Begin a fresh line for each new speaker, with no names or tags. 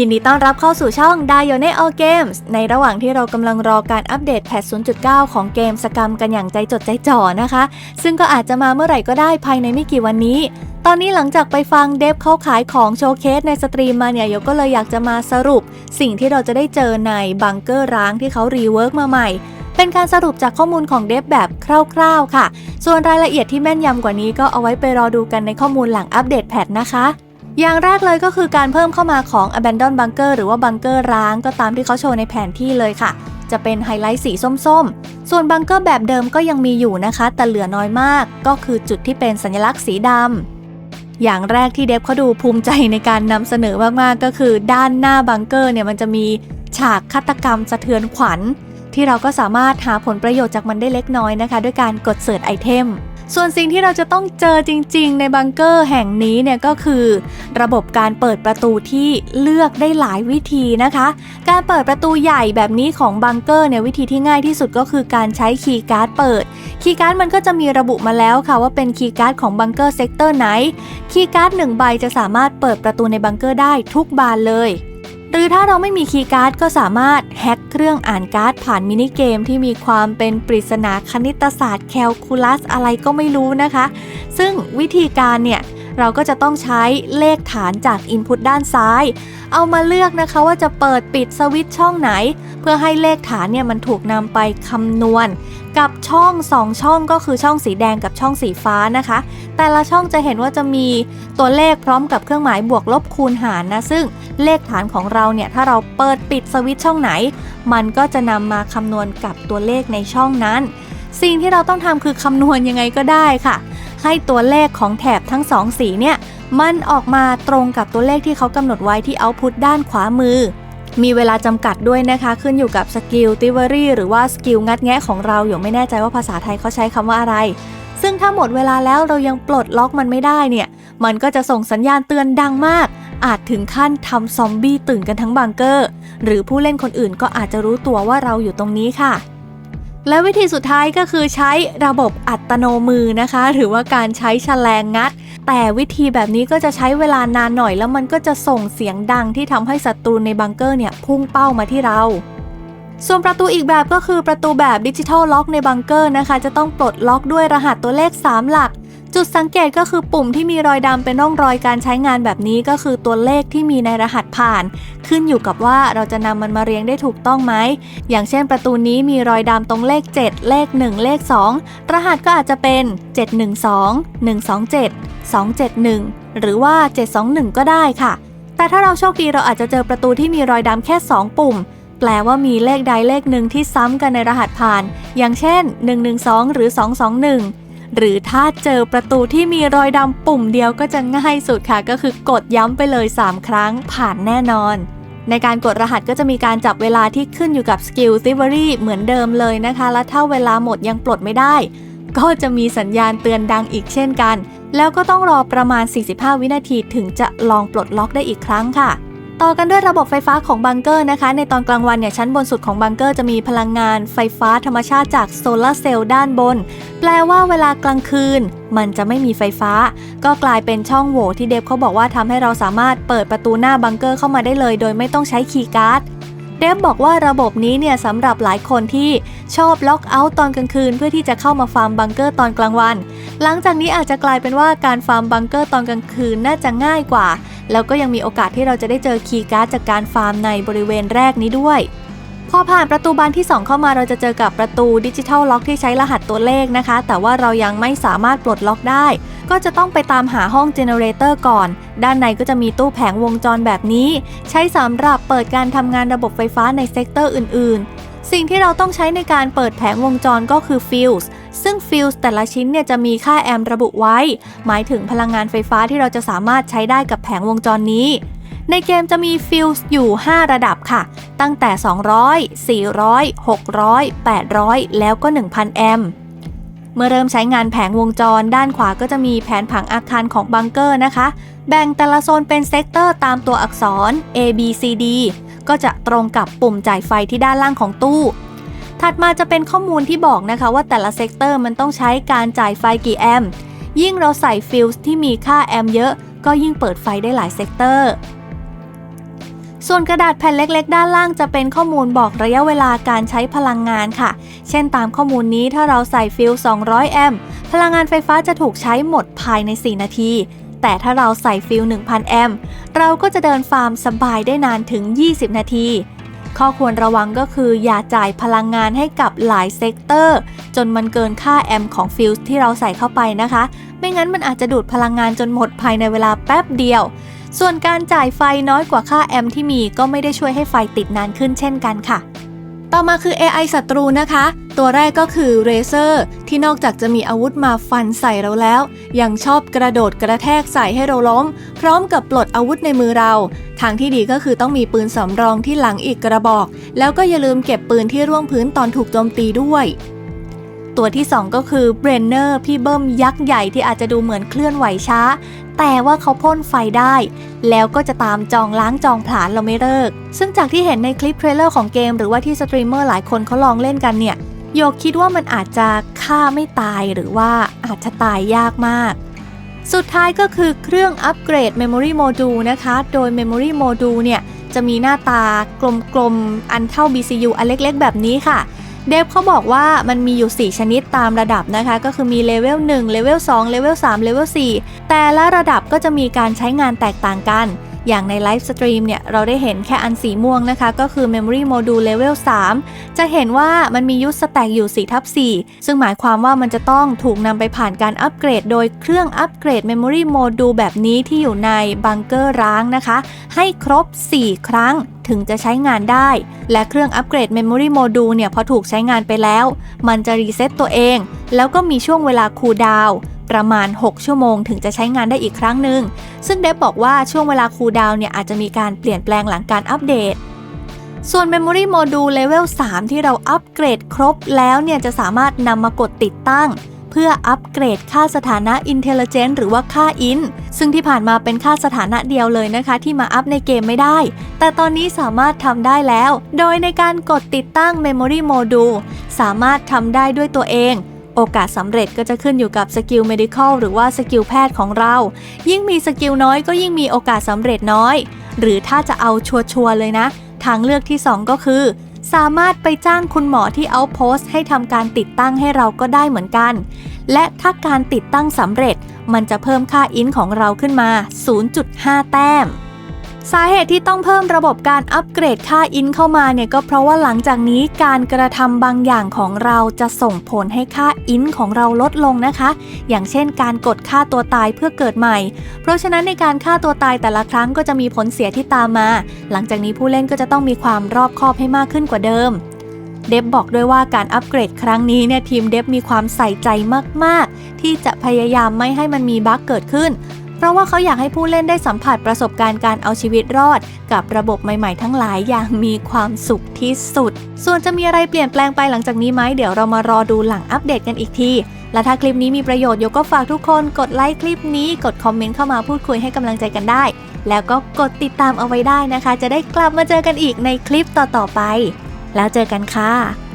ยินดีต้อนรับเข้าสู่ช่อง d i o n e All Games ในระหว่างที่เรากำลังรอการอัปเดตแพท0.9 ของเกมสกรรมกันอย่างใจจดใจจ่อนะคะ ซึ่งก็อาจจะมาเมื่อไหร่ก็ได้ภายในไม่กี่วันนี้ ตอนนี้หลังจากไปฟังเดฟเข้าขายของโชว์เคสในสตรีมมาเนี่ยโยก็เลยอยากจะมาสรุป สิ่งที่เราจะได้เจอในบังเกอร์ร้างที่เขารีเวิร์กมาใหม่เป็นการสรุปจากข้อมูลของเดฟแบบคร่าวๆ ค่ะ ส่วนรายละเอียดที่แม่นยำกว่านี้ก็เอาไว้ไปรอดูกันในข้อมูลหลังอัปเดตแพทนะคะ อย่างแรกเลยก็คือการเพิ่มเข้ามาของ Abandon Bunker หรือว่าบังเกอร์ร้างก็ตามที่เขาโชว์ในแผนที่เลยค่ะ จะเป็นไฮไลท์สีส้มๆ ส่วนบังเกอร์แบบเดิมก็ยังมีอยู่นะคะ แต่เหลือน้อยมาก ก็คือจุดที่เป็นสัญลักษณ์สีดำอย่างแรกที่เดฟเขาดูภูมิใจในการนำเสนอมากๆ ก็คือด้านหน้าบังเกอร์เนี่ยมันจะมีฉากฆาตกรรมสะเทือนขวัญ ที่เราก็สามารถหาผลประโยชน์จากมันได้เล็กน้อยนะคะ ด้วยการกดเสิร์ชไอเทม ส่วนสิ่งที่เราจะต้องเจอจริง ๆ ในบังเกอร์แห่งนี้เนี่ยก็คือ ระบบการเปิดประตูที่เลือกได้หลายวิธีนะคะ การเปิดประตูใหญ่แบบนี้ของบังเกอร์เนี่ยวิธีที่ง่ายที่สุดก็คือการใช้คีย์การ์ดเปิด คีย์การ์ดมันก็จะมีระบุมาแล้วค่ะว่าเป็นคีย์การ์ดของบังเกอร์เซกเตอร์ไหน คีย์การ์ดหนึ่งใบจะสามารถเปิดประตูในบังเกอร์ได้ทุกบานเลย หรือถ้าเราไม่มีคีย์การ์ดก็สามารถแฮ็กเครื่องอ่านการ์ดผ่านมินิเกมที่มีความเป็นปริศนาคณิตศาสตร์แคลคูลัสอะไรก็ไม่รู้นะคะ ซึ่งวิธีการเนี่ย เราก็จะต้องใช้เลขฐานจาก Input ด้านซ้าย เอามาเลือกนะคะว่าจะเปิดปิดสวิตช์ช่องไหน เพื่อให้เลขฐานเนี่ยมันถูกนำไปคำนวณ กับช่อง 2 ช่องก็คือช่องสีแดงกับช่องสีฟ้านะคะ แต่ละช่องจะเห็นว่าจะมีตัวเลขพร้อมกับเครื่องหมายบวกลบคูณหารนะซึ่งเลขฐานของเราเนี่ยถ้าเราเปิดปิดสวิตช์ช่องไหน มันก็จะนำมาคำนวณกับตัวเลขในช่องนั้น สิ่งที่เราต้องทำคือคำนวณยังไงก็ได้ค่ะ ให้ตัวเลขของแถบทั้งสองสีเนี่ย มันออกมาตรงกับตัวเลขที่เขากำหนดไว้ที่เอาพุตด้านขวามือ มีเวลาจำกัดด้วยนะคะ ขึ้นอยู่กับสกิลติวอรี่หรือว่าสกิลงัดแงะของเราอยู่ไม่แน่ใจว่าภาษาไทยเขาใช้คำว่าอะไร ซึ่งถ้าหมดเวลาแล้วเรายังปลดล็อกมันไม่ได้เนี่ย มันก็จะส่งสัญญาณเตือนดังมากอาจถึงขั้นทำซอมบี้ตื่นกันทั้งบังเกอร์ หรือผู้เล่นคนอื่นก็อาจจะรู้ตัวว่าเราอยู่ตรงนี้ค่ะ และวิธีสุดท้ายก็คือใช้ระบบอัตโนมือนะคะ หรือว่าการใช้แฉลงงัด แต่วิธีแบบนี้ก็จะใช้เวลานานหน่อย แล้วมันก็จะส่งเสียงดังที่ทำให้ศัตรูในบังเกอร์เนี่ยพุ่งเป้ามาที่เราส่วนประตูอีกแบบก็คือประตูแบบดิจิทัลล็อกในบังเกอร์นะคะ จะต้องปลดล็อกด้วยรหัสตัวเลข 3 หลัก จุดสังเกตก็คือปุ่มที่มีรอยดำเป็นร่องรอยการใช้งานแบบนี้ก็คือตัวเลขที่มีในรหัสผ่าน ขึ้นอยู่กับว่าเราจะนำมันมาเรียงได้ถูกต้องไหม อย่างเช่นประตูนี้มีรอยดำตรงเลข 7 เลข 1 เลข 2 รหัสก็อาจจะเป็น 712 127 271 หรือว่า 721 ก็ได้ค่ะ แต่ถ้าเราโชคดีเราอาจจะเจอประตูที่มีรอยดำแค่ 2 ปุ่ม แปลว่ามีเลขใดเลขหนึ่งที่ซ้ำกันในรหัสผ่าน อย่างเช่น 112 หรือ 221 หรือถ้าเจอประตูที่มีรอยดำปุ่มเดียวก็จะง่ายสุดค่ะ ก็คือกดย้ำไปเลย 3 ครั้งผ่านแน่นอน ในการกดรหัสก็จะมีการจับเวลาที่ขึ้นอยู่กับสกิล t ิ v รี่เหมือนเดิมเลยนะคะ และถ้าเวลาหมดยังปลดไม่ได้ ก็จะมีสัญญาณเตือนดังอีกเช่นกัน แล้วก็ต้องรอประมาณ 45 วินาทีถึงจะลองปลดล็อกได้อีกครั้งค่ะ ต่อกันด้วยระบบไฟฟ้าของบังเกอร์นะคะ ในตอนกลางวันเนี่ยชั้นบนสุดของบังเกอร์จะมีพลังงานไฟฟ้าธรรมชาติจากโซลาร์เซลล์ด้านบน แปลว่าเวลากลางคืน มันจะไม่มีไฟฟ้า ก็กลายเป็นช่องโหว่ที่เดฟเขาบอกว่าทำให้เราสามารถเปิดประตูหน้าบังเกอร์เข้ามาได้เลย โดยไม่ต้องใช้คีย์การ์ด เดฟบอกว่าระบบนี้เนี่ยสำหรับหลายคนที่ชอบล็อกเอาท์ตอนกลางคืน เพื่อที่จะเข้ามาฟาร์มบังเกอร์ตอนกลางวัน หลังจากนี้อาจจะกลายเป็นว่าการฟาร์มบังเกอร์ตอนกลางคืนน่าจะง่ายกว่า แล้วก็ยังมีโอกาสที่เราจะได้เจอคีย์การ์ดจากการฟาร์มในบริเวณแรกนี้ด้วย พอผ่านประตูบานที่ 2 เข้ามาเราจะเจอกับประตูดิจิทัลล็อกที่ใช้รหัสตัวเลขนะคะ แต่ว่าเรายังไม่สามารถปลดล็อกได้ ก็จะต้องไปตามหาห้องเจเนเรเตอร์ก่อน ด้านในก็จะมีตู้แผงวงจรแบบนี้ ใช้สำหรับเปิดการทำงานระบบไฟฟ้าในเซกเตอร์อื่น ๆ สิ่งที่เราต้องใช้ในการเปิดแผงวงจรก็คือฟิลส์ซึ่งฟิลส์แต่ละชิ้นเนี่ยจะมีค่าแอมป์ระบุไว้ หมายถึงพลังงานไฟฟ้าที่เราจะสามารถใช้ได้กับแผงวงจรนี้ ในเกมจะมีฟิลส์อยู่ 5 ระดับค่ะ ตั้งแต่ 200 400 600 800 แล้วก็ 1000 แอมป์เมื่อเริ่มใช้งานแผงวงจรด้านขวาก็จะมีแผนผังอาคารของบังเกอร์นะคะ แบ่งแต่ละโซนเป็นเซกเตอร์ตามตัวอักษร A B C D ก็จะตรงกับปุ่มจ่ายไฟที่ด้านล่างของตู้ ถัดมาจะเป็นข้อมูลที่บอกนะคะว่าแต่ละเซกเตอร์มันต้องใช้การจ่ายไฟกี่แอมป์ยิ่งเราใส่ฟิลส์ที่มีค่าแอมป์เยอะ ก็ยิ่งเปิดไฟได้หลายเซกเตอร์ ส่วนกระดาษแผ่นเล็ก ๆ ด้านล่างจะเป็นข้อมูลบอกระยะเวลาการใช้พลังงานค่ะ เช่นตามข้อมูลนี้ถ้าเราใส่ฟิล 200 แอมป์พลังงานไฟฟ้าจะถูกใช้หมดภายใน 4 นาที แต่ถ้าเราใส่ฟิล 1,000 แอมป์เราก็จะเดินฟาร์มสบายได้นานถึง 20 นาที ข้อควรระวังก็คืออย่าจ่ายพลังงานให้กับหลายเซกเตอร์ จนมันเกินค่าแอมป์ของฟิลที่เราใส่เข้าไปนะคะ ไม่งั้นมันอาจจะดูดพลังงานจนหมดภายในเวลาแป๊บเดียว ส่วนการจ่ายไฟน้อยกว่าค่าแอมป์ที่มีก็ไม่ได้ช่วยให้ไฟติดนานขึ้นเช่นกันค่ะ ต่อมาคือ AI ศัตรูนะคะ ตัวแรกก็คือเรเซอร์ที่นอกจากจะมีอาวุธมาฟันใส่เราแล้ว ยังชอบกระโดดกระแทกใส่ให้เราล้ม พร้อมกับปลดอาวุธในมือเรา ทางที่ดีก็คือต้องมีปืนสำรองที่หลังอีกกระบอก แล้วก็อย่าลืมเก็บปืนที่ร่วงพื้นตอนถูกโจมตีด้วย ตัวที่ 2 ก็คือเบรนเนอร์พี่เบิ้มยักษ์ใหญ่ที่อาจจะดูเหมือนเคลื่อนไหวช้า แต่ว่าเขาพ่นไฟได้ แล้วก็จะตามจองล้างจองผลาญเราไม่เลิก ซึ่งจากที่เห็นในคลิปเทรลเลอร์ของเกมหรือว่าที่สตรีมเมอร์หลายคนเขาลองเล่นกันเนี่ยโยกคิดว่ามันอาจจะฆ่าไม่ตายหรือว่าอาจจะตายยากมาก สุดท้ายก็คือเครื่องอัปเกรด Memory Module นะคะ โดย Memory Module เนี่ยจะมีหน้าตากลมๆ อันเท่า BCU อันเล็กๆ แบบนี้ค่ะ เดฟเขาบอกว่ามันมีอยู่ 4 ชนิดตามระดับนะคะ ก็คือมีเลเวล1เลเวล2เลเวล3เลเวล4แต่ละระดับก็จะมีการใช้งานแตกต่างกัน อย่างในไลฟ์สตรีมเนี่ย เราได้เห็นแค่อันสีม่วงนะคะ ก็คือ Memory Module Level 3 จะเห็นว่ามันมียุทธสแต็กอยู่4ทับ4ซึ่งหมายความว่ามันจะต้องถูกนำไปผ่านการอัปเกรด โดยเครื่องอัปเกรด Memory Module แบบนี้ที่อยู่ในบังเกอร์ร้างนะคะ ให้ครบ 4 ครั้ง ถึงจะใช้งานได้ และเครื่องอัปเกรด Memory Module เนี่ยพอถูกใช้งานไปแล้ว มันจะรีเซ็ตตัวเอง แล้วก็มีช่วงเวลาคูลดาวประมาณ 6 ชั่วโมงถึงจะใช้งานได้อีกครั้งหนึ่ง ซึ่งเดฟบอกว่าช่วงเวลาคูลดาวเนี่ยอาจจะมีการเปลี่ยนแปลงหลังการอัปเดต ส่วน Memory Module Level 3 ที่เราอัปเกรดครบแล้วเนี่ยจะสามารถนำมากดติดตั้ง พื่ออัปเกรดค่าสถานะ Intelligent หรือว่าค่า IN ซึ่งที่ผ่านมาเป็นค่าสถานะเดียวเลยนะคะ ที่มาอัพในเกมไม่ได้ แต่ตอนนี้สามารถทำได้แล้ว โดยในการกดติดตั้ง Memory Module สามารถทำได้ด้วยตัวเองโอกาสสำเร็จก็จะขึ้นอยู่กับสกิล medical หรือว่าสกิลแพทย์ของเรา ยิ่งมีสกิลน้อยก็ยิ่งมีโอกาสสำเร็จน้อย หรือถ้าจะเอาชัวร์ๆเลยนะ ทางเลือกที่ 2 ก็คือ สามารถไปจ้างคุณหมอที่เอาโพสต์ให้ทำการติดตั้งให้เราก็ได้เหมือนกัน และถ้าการติดตั้งสำเร็จ มันจะเพิ่มค่าอินของเราขึ้นมา 0.5 แต้ม สาเหตุที่ต้องเพิ่มระบบการอัปเกรดค่าอินเข้ามาเนี่ยก็เพราะว่าหลังจากนี้การกระทำบางอย่างของเราจะส่งผลให้ค่าอินของเราลดลงนะคะ อย่างเช่น การกดฆ่าตัวตายเพื่อเกิดใหม่ เพราะฉะนั้นในการฆ่าตัวตายแต่ละครั้งก็จะมีผลเสียที่ตามมา หลังจากนี้ผู้เล่นก็จะต้องมีความรอบคอบให้มากขึ้นกว่าเดิมเดฟบอกด้วยว่าการอัปเกรดครั้งนี้เนี่ยทีมเดฟมีความใส่ใจมาก ๆ ที่จะพยายามไม่ให้มันมีบั๊กเกิดขึ้น เพราะว่าเขาอยากให้ผู้เล่นได้สัมผัสประสบการณ์การเอาชีวิตรอด กับระบบใหม่ๆทั้งหลายอย่างมีความสุขที่สุด ส่วนจะมีอะไรเปลี่ยนแปลงไปหลังจากนี้ไหมเดี๋ยวเรามารอดูหลังอัปเดตกันอีกทีและถ้าคลิปนี้มีประโยชน์โยก็ฝากทุกคนกดไลค์คลิปนี้กดคอมเมนต์เข้ามาพูดคุยให้กำลังใจกันได้ แล้วก็กดติดตามเอาไว้ได้นะคะ จะได้กลับมาเจอกันอีกในคลิปต่อๆไป แล้วเจอกันค่ะ